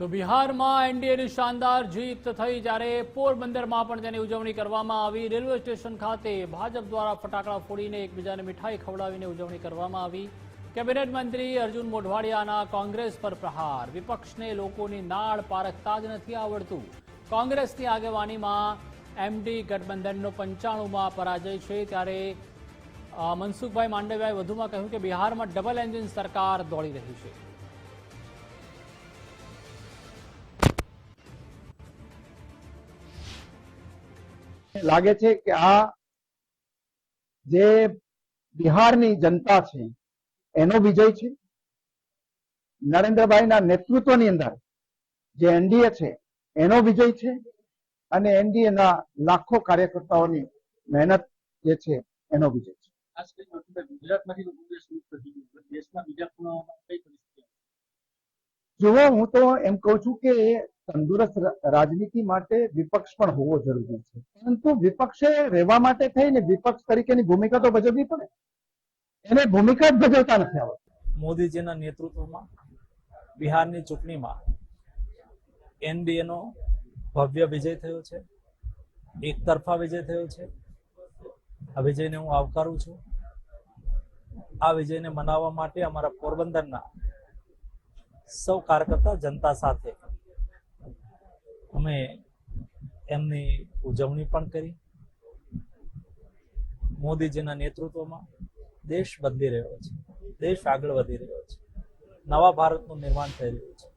તો બિહારમાં એનડીએની શાનદાર જીત થઈ જ્યારે પોરબંદરમાં પણ તેની ઉજવણી કરવામાં આવી. રેલવે સ્ટેશન ખાતે ભાજપ દ્વારા ફટાકડા ફોડીને એકબીજાને મીઠાઈ ખવડાવીને ઉજવણી કરવામાં આવી. કેબિનેટ મંત્રી અર્જુન મોઢવાડિયાના કોંગ્રેસ પર પ્રહાર. વિપક્ષને લોકોની નાળ પારખતા જ નથી આવડતું. કોંગ્રેસની આગેવાનીમાં એમડી ગઠબંધનનો પંચાણુંમાં પરાજય છે ત્યારે મનસુખભાઈ માંડવિયાએ વધુમાં કહ્યું કે બિહારમાં ડબલ એન્જિન સરકાર દોડી રહી છે. લાગે છે કે આ જે બિહારની જનતા છે એનો વિજય છે? નરેન્દ્રભાઈના નેતૃત્વની અંદર જે એનડીએ છે એનો વિજય છે? અને એનડીએના લાખો કાર્યકર્તાઓની મહેનત જે છે એનો વિજય છે. ખાસ કરીને ગુજરાતમાંથી કોંગ્રેસ મુક્ત થઈ ગયું દેશના બીજા ખૂણાઓમાં કઈ પરિસ્થિતિ જુઓ હું તો એમ કહું છું કે તંદુરસ્ત રાજનીતિ માટે વિપક્ષ પણ હોવો જરૂરી છે. પરંતુ વિપક્ષે રહેવા માટે થઈને વિપક્ષ તરીકેની ભૂમિકા તો ભજવવી પડે. એને ભૂમિકા જ ભજવતા નથી આવડતી. મોદીજીના નેતૃત્વમાં બિહારની ચૂંટણીમાં એનડીએનો ભવ્ય વિજય થયો છે. એક તરફા વિજય થયો છે. આ વિજયને હું આવકારું છું. આ વિજયને મનાવવા માટે અમારા પોરબંદરના સૌ કાર્યકર્તા જનતા સાથે અમે એમની ઉજવણી પણ કરી. મોદીજીના નેતૃત્વમાં દેશ બદલી રહ્યો છે. દેશ આગળ વધી રહ્યો છે. નવા ભારતનું નિર્માણ થઈ રહ્યું છે.